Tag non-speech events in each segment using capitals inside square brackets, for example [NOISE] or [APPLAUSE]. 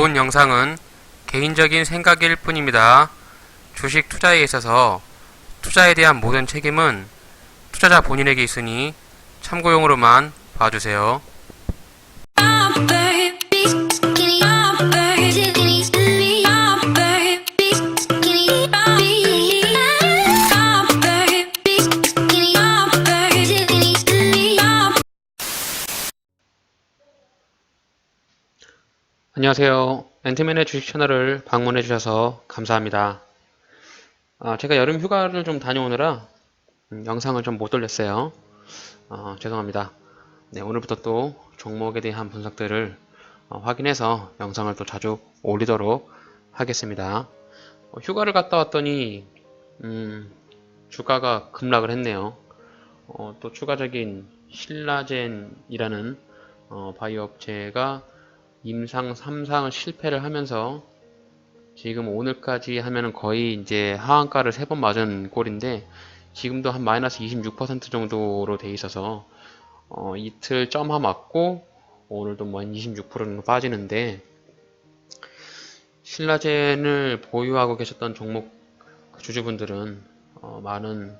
본 영상은 개인적인 생각일 뿐입니다. 주식 투자에 있어서 투자에 대한 모든 책임은 투자자 본인에게 있으니 참고용으로만 봐주세요. 안녕하세요. 앤트맨의 주식 채널을 방문해 주셔서 감사합니다. 아, 제가 여름 휴가를 좀 다녀오느라 음, 영상을 좀 못 돌렸어요. 어, 죄송합니다. 네, 오늘부터 또 종목에 대한 분석들을 어, 확인해서 영상을 또 자주 올리도록 하겠습니다. 어, 휴가를 갔다 왔더니 음, 주가가 급락을 했네요. 어, 또 추가적인 신라젠이라는 어, 바이오 업체가 임상 3상을 실패를 하면서 지금 오늘까지 하면은 거의 이제 하한가를 세 번 맞은 꼴인데 지금도 한 마이너스 26% 정도로 돼 있어서 어, 이틀 점하 맞고 오늘도 뭐 한 26% 정도 빠지는데 신라젠을 보유하고 계셨던 종목 그 주주분들은 어, 많은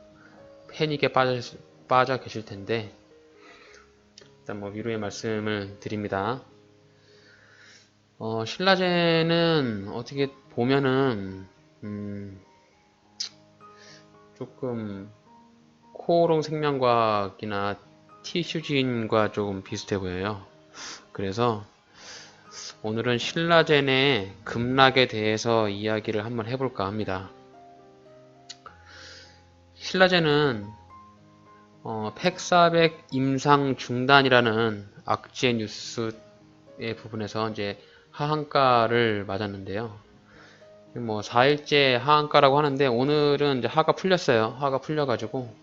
패닉에 빠져, 빠져 계실 텐데 일단 뭐 위로의 말씀을 드립니다. 어, 신라젠은 어떻게 보면은, 음, 조금, 코오롱 생명과학이나 티슈진과 조금 비슷해 보여요. 그래서, 오늘은 신라젠의 급락에 대해서 이야기를 한번 해볼까 합니다. 신라젠은, 어, 팩400 임상 중단이라는 악재 뉴스의 부분에서 이제 하한가를 맞았는데요. 뭐 4일째 하한가라고 하는데 오늘은 이제 하가 풀렸어요. 하가 풀려가지고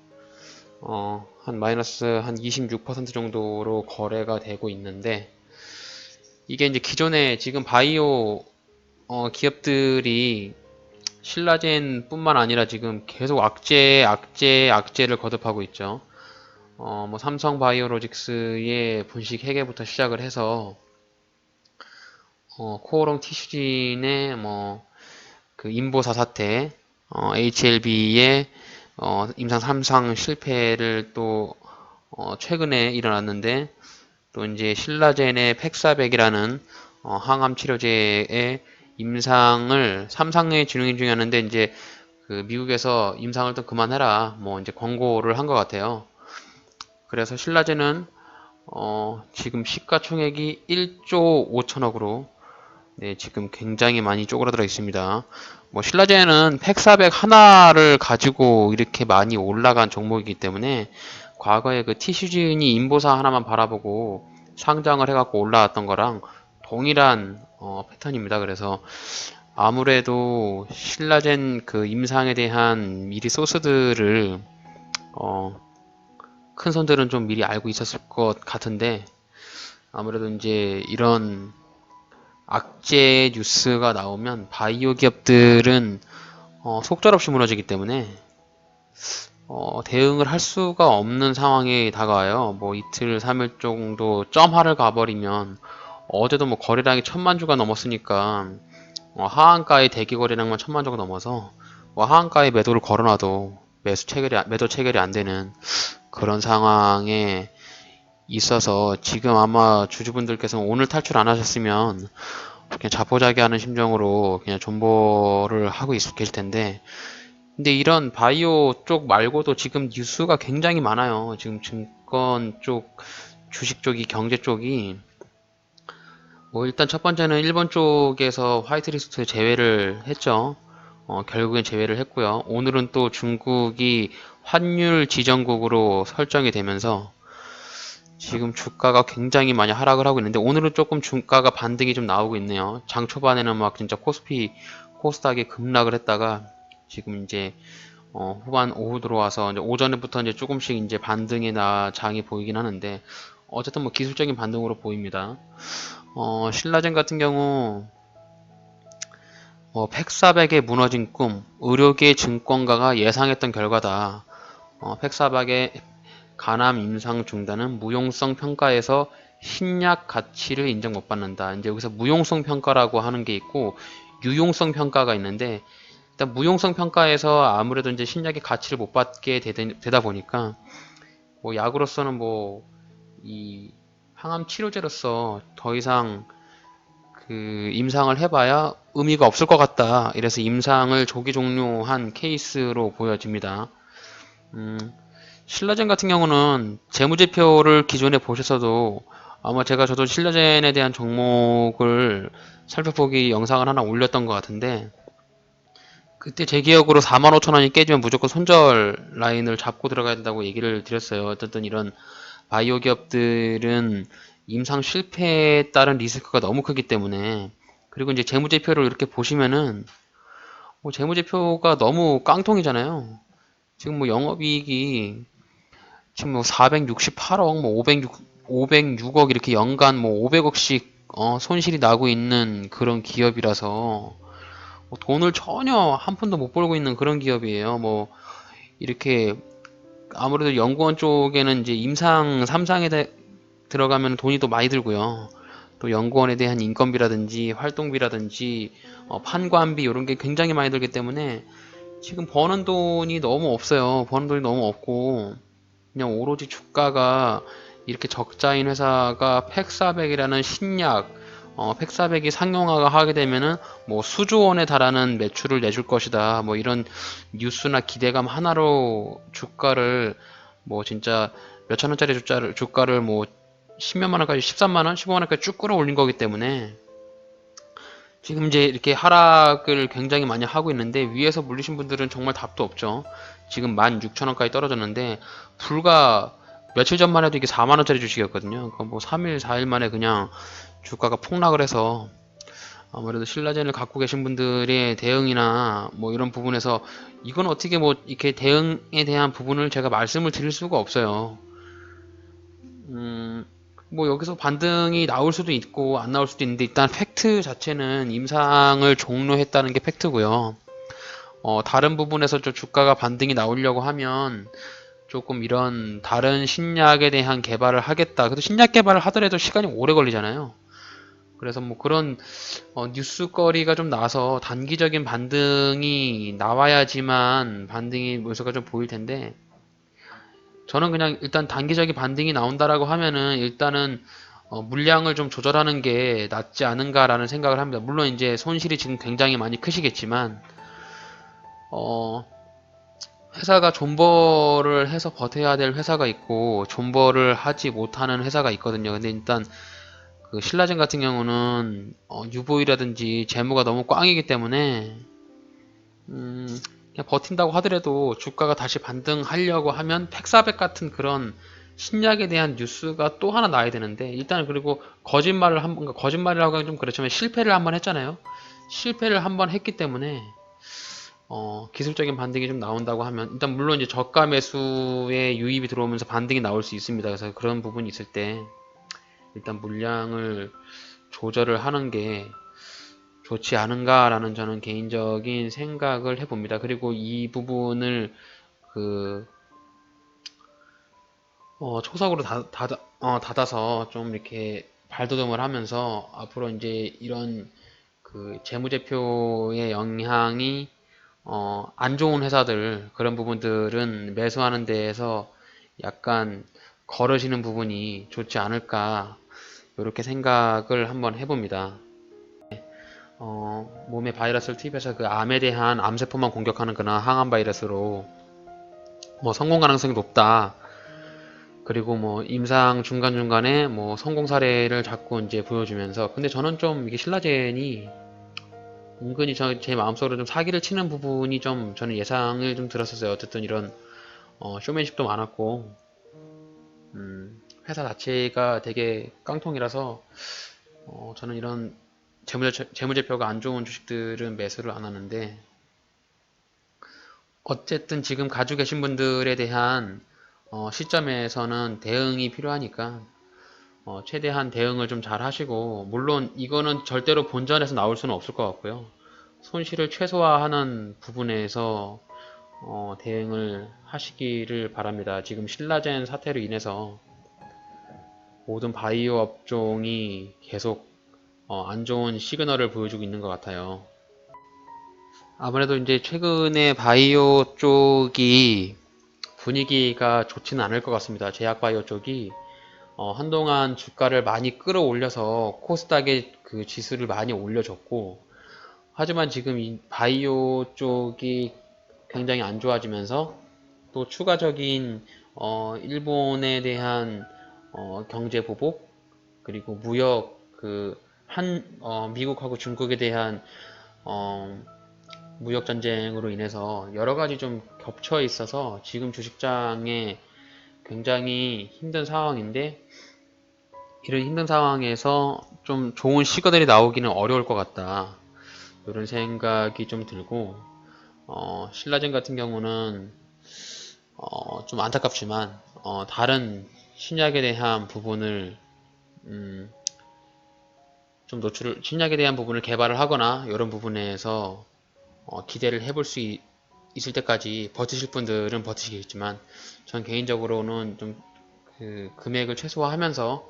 어, 한 마이너스 한 26% 정도로 거래가 되고 있는데 이게 이제 기존에 지금 바이오 어, 기업들이 신라젠 뿐만 아니라 지금 계속 악재, 악재, 악재를 거듭하고 있죠. 어, 뭐 삼성 바이오로직스의 분식 회계부터 시작을 해서 어, 코오롱 티슈진의 뭐 그 인보사 사태, 어, HLB의 어, 임상 3상 실패를 또 어, 최근에 일어났는데 또 이제 신라젠의 팩사백이라는 어, 항암 치료제의 임상을 3상에 진행 중이었는데 이제 그 미국에서 임상을 또 그만해라 뭐 이제 권고를 한 것 같아요. 그래서 신라젠은 어, 지금 시가총액이 1조 5천억으로 네, 지금 굉장히 많이 쪼그라들어 있습니다. 뭐 신라젠은 팩400 하나를 가지고 이렇게 많이 올라간 종목이기 때문에 과거에 그 티슈진이 인보사 하나만 바라보고 상장을 해갖고 올라왔던 거랑 동일한 어, 패턴입니다. 그래서 아무래도 신라젠 그 임상에 대한 미리 소스들을 어, 큰 손들은 좀 미리 알고 있었을 것 같은데 아무래도 이제 이런 악재 뉴스가 나오면 바이오 기업들은 어, 속절없이 무너지기 때문에 어, 대응을 할 수가 없는 상황이 다가와요. 뭐 이틀, 3일 정도 점하를 가버리면 어제도 뭐 거래량이 천만 주가 넘었으니까 어, 하한가의 대기 거래량만 천만 주가 넘어서 뭐 하한가의 매도를 걸어놔도 매수 체결이 안- 매도 체결이 안 되는 그런 상황에 있어서 지금 아마 주주분들께서 오늘 탈출 안 하셨으면 그냥 자포자기하는 심정으로 그냥 존버를 하고 있, 계실 텐데 근데 이런 바이오 쪽 말고도 지금 뉴스가 굉장히 많아요. 지금 증권 쪽, 주식 쪽이 경제 쪽이 뭐 일단 첫 번째는 일본 쪽에서 화이트리스트 제외를 했죠. 어, 결국엔 제외를 했고요. 오늘은 또 중국이 환율 지정국으로 설정이 되면서 지금 주가가 굉장히 많이 하락을 하고 있는데 오늘은 조금 주가가 반등이 좀 나오고 있네요. 장 초반에는 막 진짜 코스피, 코스닥이 급락을 했다가 지금 이제 어, 후반 오후 들어와서 이제 오전부터 이제 조금씩 이제 반등이 나 장이 보이긴 하는데 어쨌든 뭐 기술적인 반등으로 보입니다. 어, 신라젠 같은 경우 뭐 팩사백의 무너진 꿈, 의료계 증권가가 예상했던 결과다. 어, 팩사백의 간암 임상 중단은 무용성 평가에서 신약 가치를 인정 못 받는다. 이제 여기서 무용성 평가라고 하는 게 있고 유용성 평가가 있는데 일단 무용성 평가에서 아무래도 이제 신약의 가치를 못 받게 되다, 다 보니까 뭐 약으로서는 뭐 이 항암 치료제로서 더 이상 그 임상을 해봐야 의미가 없을 것 같다. 이래서 임상을 조기 종료한 케이스로 보여집니다. 음, 신라젠 같은 경우는 재무제표를 기존에 보셨어도 아마 제가 저도 신라젠에 대한 종목을 살펴보기 영상을 하나 올렸던 것 같은데 그때 제 기억으로 45,000원이 깨지면 무조건 손절 라인을 잡고 들어가야 된다고 얘기를 드렸어요. 어쨌든 이런 바이오 기업들은 임상 실패에 따른 리스크가 너무 크기 때문에 그리고 이제 재무제표를 이렇게 보시면은 뭐 재무제표가 너무 깡통이잖아요. 지금 뭐 영업이익이 지금 뭐 468억, 뭐 506, 506억 이렇게 연간 뭐 500억씩 어, 손실이 나고 있는 그런 기업이라서 뭐 돈을 전혀 한 푼도 못 벌고 있는 그런 기업이에요. 뭐 이렇게 아무래도 연구원 쪽에는 이제 임상 3상에 대, 들어가면 돈이 또 많이 들고요. 또 연구원에 대한 인건비라든지 활동비라든지 어, 판관비 이런 게 굉장히 많이 들기 때문에 지금 버는 돈이 너무 없어요. 버는 돈이 너무 없고 그냥 오로지 주가가 이렇게 적자인 회사가 팩400이라는 신약 어, 팩400이 상용화가 하게 되면은 뭐 수조 원에 달하는 매출을 내줄 것이다. 뭐 이런 뉴스나 기대감 하나로 주가를 뭐 진짜 몇천 원짜리 주가를 주가를 뭐 10몇만 원까지 13만 원, 15만 원까지 쭉 끌어올린 거기 때문에 지금 이제 이렇게 하락을 굉장히 많이 하고 있는데 위에서 물리신 분들은 정말 답도 없죠. 지금 16,000원까지 떨어졌는데 불과 며칠 전만 해도 이게 4만원짜리 주식이었거든요. 그뭐 3일, 4일 만에 그냥 주가가 폭락을 해서 아무래도 신라젠을 갖고 계신 분들의 대응이나 뭐 이런 부분에서 이건 어떻게 뭐 이렇게 대응에 대한 부분을 제가 말씀을 드릴 수가 없어요. 음, 뭐 여기서 반등이 나올 수도 있고 안 나올 수도 있는데 일단 팩트 자체는 임상을 종료했다는 게 팩트고요. 어, 다른 부분에서 좀 주가가 반등이 나오려고 하면 조금 이런 다른 신약에 대한 개발을 하겠다. 그래도 신약 개발을 하더라도 시간이 오래 걸리잖아요. 그래서 뭐 그런 어, 뉴스거리가 좀 나서 단기적인 반등이 나와야지만 반등이 모습가 좀 보일 텐데 저는 그냥 일단 단기적인 반등이 나온다라고 하면은 일단은 어, 물량을 좀 조절하는 게 낫지 않은가라는 생각을 합니다. 물론 이제 손실이 지금 굉장히 많이 크시겠지만 어, 회사가 존버를 해서 버텨야 될 회사가 있고 존버를 하지 못하는 회사가 있거든요. 근데 일단 그 신라젠 같은 경우는 어, 유보이라든지 재무가 너무 꽝이기 때문에 음, 그냥 버틴다고 하더라도 주가가 다시 반등하려고 하면 팩400 같은 그런 신약에 대한 뉴스가 또 하나 나야 되는데 일단 그리고 거짓말을 한번 거짓말이라고 하긴 좀 그렇지만 실패를 한번 했잖아요. 실패를 한번 했기 때문에 어, 기술적인 반등이 좀 나온다고 하면 일단 물론 이제 저가 매수에 유입이 들어오면서 반등이 나올 수 있습니다. 그래서 그런 부분이 있을 때 일단 물량을 조절을 하는 게 좋지 않은가라는 저는 개인적인 생각을 해봅니다. 그리고 이 부분을 그 어, 초석으로 닫, 닫, 어, 닫아서 좀 이렇게 발돋움을 하면서 앞으로 이제 이런 그 재무제표의 영향이 어, 안 좋은 회사들 그런 부분들은 매수하는 데에서 약간 걸으시는 부분이 좋지 않을까 이렇게 생각을 한번 해봅니다. 어, 몸에 바이러스를 투입해서 그 암에 대한 암세포만 공격하는 그런 항암 바이러스로 뭐 성공 가능성이 높다. 그리고 뭐 임상 중간중간에 뭐 성공 사례를 자꾸 이제 보여주면서 근데 저는 좀 이게 신라젠이 은근히 저, 제 마음속으로 좀 사기를 치는 부분이 좀 저는 예상을 좀 들었었어요. 어쨌든 이런 어, 쇼맨십도 많았고 음, 회사 자체가 되게 깡통이라서 어, 저는 이런 재무제, 재무제표가 안 좋은 주식들은 매수를 안 하는데 어쨌든 지금 가지고 계신 분들에 대한 어, 시점에서는 대응이 필요하니까 어, 최대한 대응을 좀 잘 하시고 물론 이거는 절대로 본전에서 나올 수는 없을 것 같고요. 손실을 최소화하는 부분에서 어, 대응을 하시기를 바랍니다. 지금 신라젠 사태로 인해서 모든 바이오 업종이 계속 어, 안 좋은 시그널을 보여주고 있는 것 같아요. 아무래도 이제 최근에 바이오 쪽이 분위기가 좋지는 않을 것 같습니다. 제약 바이오 쪽이 어, 한동안 주가를 많이 끌어올려서 코스닥의 그 지수를 많이 올려줬고 하지만 지금 이 바이오 쪽이 굉장히 안 좋아지면서 또 추가적인 어, 일본에 대한 어, 경제 보복 그리고 무역 그한 어, 미국하고 중국에 대한 어, 무역 전쟁으로 인해서 여러 가지 좀 겹쳐 있어서 지금 주식장에 굉장히 힘든 상황인데 이런 힘든 상황에서 좀 좋은 시그널이 나오기는 어려울 것 같다. 이런 생각이 좀 들고 어, 신라젠 같은 경우는 어, 좀 안타깝지만 어, 다른 신약에 대한 부분을 음, 좀 노출을 신약에 대한 부분을 개발을 하거나 이런 부분에서 어, 기대를 해볼 수 있, 있을 때까지 버티실 분들은 버티시겠지만 전 개인적으로는 좀 그 금액을 최소화하면서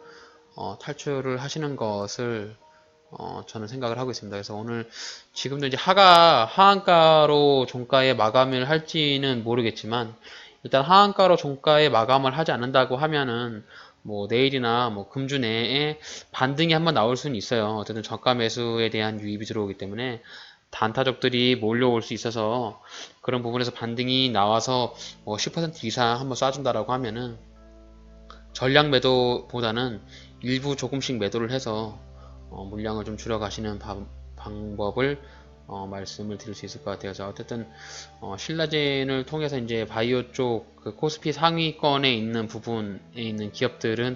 어, 탈출을 하시는 것을 어, 저는 생각을 하고 있습니다. 그래서 오늘 지금도 이제 하가 하한가로 종가에 마감을 할지는 모르겠지만 일단 하한가로 종가에 마감을 하지 않는다고 하면은 뭐 내일이나 뭐 금주 내에 반등이 한번 나올 수는 있어요. 어쨌든 저가 매수에 대한 유입이 들어오기 때문에 단타적들이 몰려올 수 있어서 그런 부분에서 반등이 나와서 뭐 10% 이상 한번 쏴준다라고 하면은 전량 매도보다는 일부 조금씩 매도를 해서 어, 물량을 좀 줄여가시는 방- 방법을 어, 말씀을 드릴 수 있을 것 같아요. 자, 어쨌든 어, 신라젠을 통해서 이제 바이오 쪽 그 코스피 상위권에 있는 부분에 있는 기업들은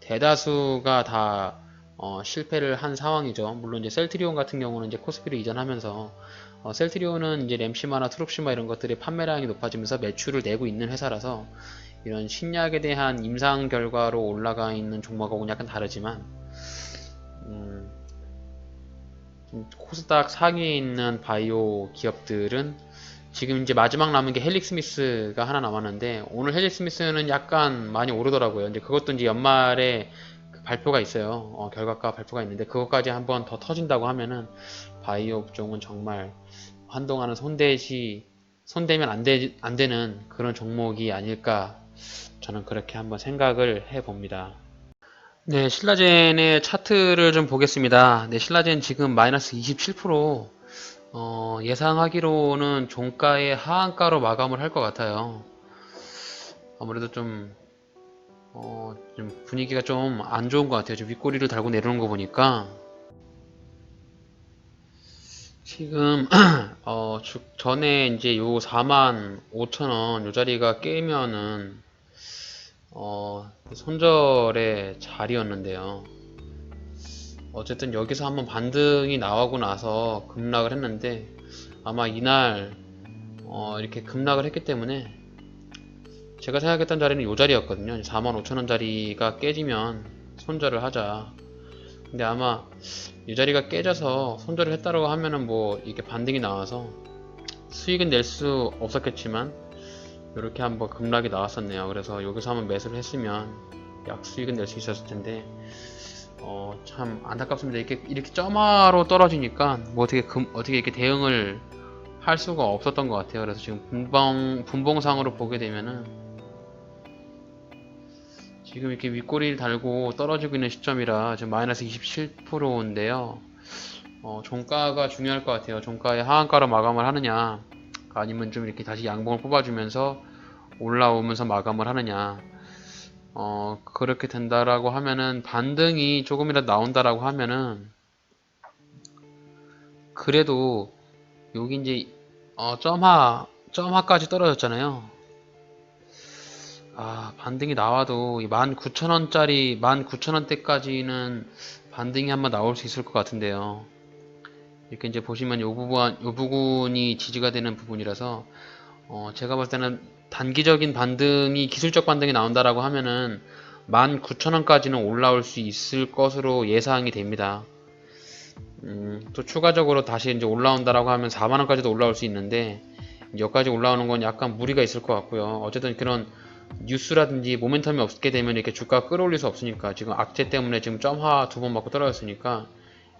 대다수가 다 어, 실패를 한 상황이죠. 물론 이제 셀트리온 같은 경우는 이제 코스피로 이전하면서 어, 셀트리온은 이제 램시마나 트롭시마 이런 것들의 판매량이 높아지면서 매출을 내고 있는 회사라서 이런 신약에 대한 임상 결과로 올라가 있는 종목하고는 약간 다르지만 음, 좀 코스닥 상위에 있는 바이오 기업들은 지금 이제 마지막 남은 게 헬릭스미스가 하나 남았는데 오늘 헬릭스미스는 약간 많이 오르더라고요. 이제 그것도 이제 연말에 그 발표가 있어요. 어, 결과가 발표가 있는데 그것까지 한번 더 터진다고 하면은 바이오 업종은 정말 한동안은 손대시 손대면 안, 되, 안 되는 그런 종목이 아닐까 저는 그렇게 한번 생각을 해 봅니다. 네, 신라젠의 차트를 좀 보겠습니다. 네, 신라젠 지금 마이너스 27% 어, 예상하기로는 종가의 하한가로 마감을 할 것 같아요. 아무래도 좀, 어, 좀 분위기가 좀 안 좋은 것 같아요. 지금 윗꼬리를 달고 내려오는 거 보니까. 지금, [CLEARS THROAT] 어, 주- 전에 이제 요 4만 5천 원, 요 자리가 깨면은, 어, 손절의 자리였는데요. 어쨌든 여기서 한번 반등이 나오고 나서 급락을 했는데 아마 이날 어, 이렇게 급락을 했기 때문에 제가 생각했던 자리는 이 자리였거든요. 45,000원 자리가 깨지면 손절을 하자. 근데 아마 이 자리가 깨져서 손절을 했다고 하면은 뭐 이게 반등이 나와서 수익은 낼 수 없었겠지만 이렇게 한번 급락이 나왔었네요. 그래서 여기서 한번 매수를 했으면 약 수익은 낼 수 있었을 텐데 어, 참 안타깝습니다. 이렇게 이렇게 점화로 떨어지니까 뭐 어떻게 금, 어떻게 이렇게 대응을 할 수가 없었던 것 같아요. 그래서 지금 분봉 분봉상으로 보게 되면은 지금 이렇게 윗꼬리를 달고 떨어지고 있는 시점이라 지금 마이너스 27%인데요. 어, 종가가 중요할 것 같아요. 종가의 하한가로 마감을 하느냐, 아니면 좀 이렇게 다시 양봉을 뽑아주면서 올라오면서 마감을 하느냐. 어, 그렇게 된다라고 하면은 반등이 조금이라도 나온다라고 하면은 그래도 여기 이제 어, 점하 점하까지 떨어졌잖아요. 아, 반등이 나와도 19,000원짜리 19,000원대까지는 반등이 한번 나올 수 있을 것 같은데요. 이렇게 이제 보시면 요 부분 요 부분이 지지가 되는 부분이라서 어, 제가 볼 때는 단기적인 반등이 기술적 반등이 나온다라고 하면은 19,000원까지는 올라올 수 있을 것으로 예상이 됩니다. 음, 또 추가적으로 다시 이제 올라온다라고 하면 4만원까지도 올라올 수 있는데 여기까지 올라오는 건 약간 무리가 있을 것 같고요. 어쨌든 그런 뉴스라든지 모멘텀이 없게 되면 이렇게 주가 끌어올릴 수 없으니까 지금 악재 때문에 지금 점화 두번 맞고 떨어졌으니까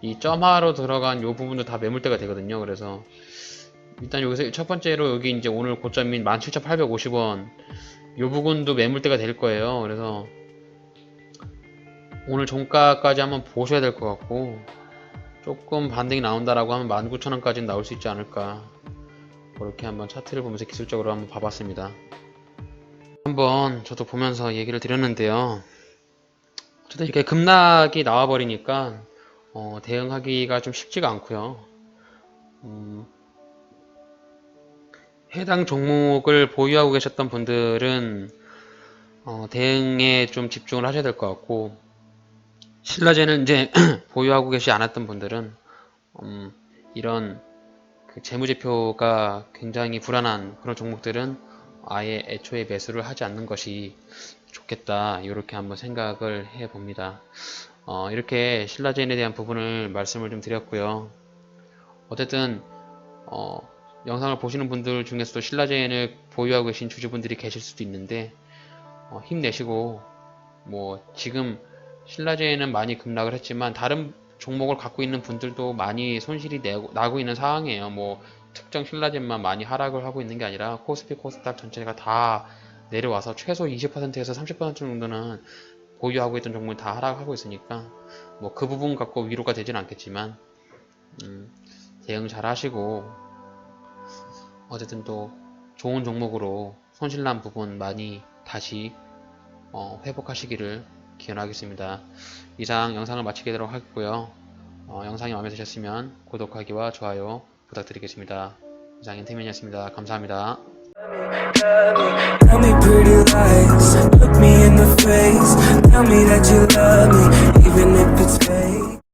이 점화로 들어간 요 부분도 다 매물대가 되거든요. 그래서 일단 여기서 첫 번째로 여기 이제 오늘 고점인 17,850원 요 부분도 매물대가 될 거예요. 그래서 오늘 종가까지 한번 보셔야 될 것 같고 조금 반등이 나온다라고 하면 19,000원까지는 나올 수 있지 않을까 그렇게 한번 차트를 보면서 기술적으로 한번 봐봤습니다. 한번 저도 보면서 얘기를 드렸는데요. 어쨌든 이렇게 급락이 나와버리니까 어, 대응하기가 좀 쉽지가 않고요. 음, 해당 종목을 보유하고 계셨던 분들은 어, 대응에 좀 집중을 하셔야 될 것 같고 신라제는 이제 [CLEARS THROAT] 보유하고 계시지 않았던 분들은 음, 이런 그 재무제표가 굉장히 불안한 그런 종목들은 아예 애초에 매수를 하지 않는 것이 좋겠다 이렇게 한번 생각을 해 봅니다. 어, 이렇게 신라젠에 대한 부분을 말씀을 좀 드렸고요. 어쨌든 어, 영상을 보시는 분들 중에서도 신라젠을 보유하고 계신 주주분들이 계실 수도 있는데 어, 힘내시고 뭐 지금 신라젠은 많이 급락을 했지만 다른 종목을 갖고 있는 분들도 많이 손실이 내고, 나고 있는 상황이에요. 뭐 특정 신라젠만 많이 하락을 하고 있는 게 아니라 코스피 코스닥 전체가 다 내려와서 최소 20%에서 30% 정도는 보유하고 있던 종목이 다 하락하고 있으니까 뭐 그 부분 갖고 위로가 되진 않겠지만 음, 대응 잘 하시고 어쨌든 또 좋은 종목으로 손실난 부분 많이 다시 어, 회복하시기를 기원하겠습니다. 이상 영상을 마치도록 하겠고요. 어, 영상이 마음에 드셨으면 구독하기와 좋아요 부탁드리겠습니다. 이상인 생면이었습니다. 감사합니다. Tell me pretty lies, look me in the face. Tell me that you love me, even if it's fake.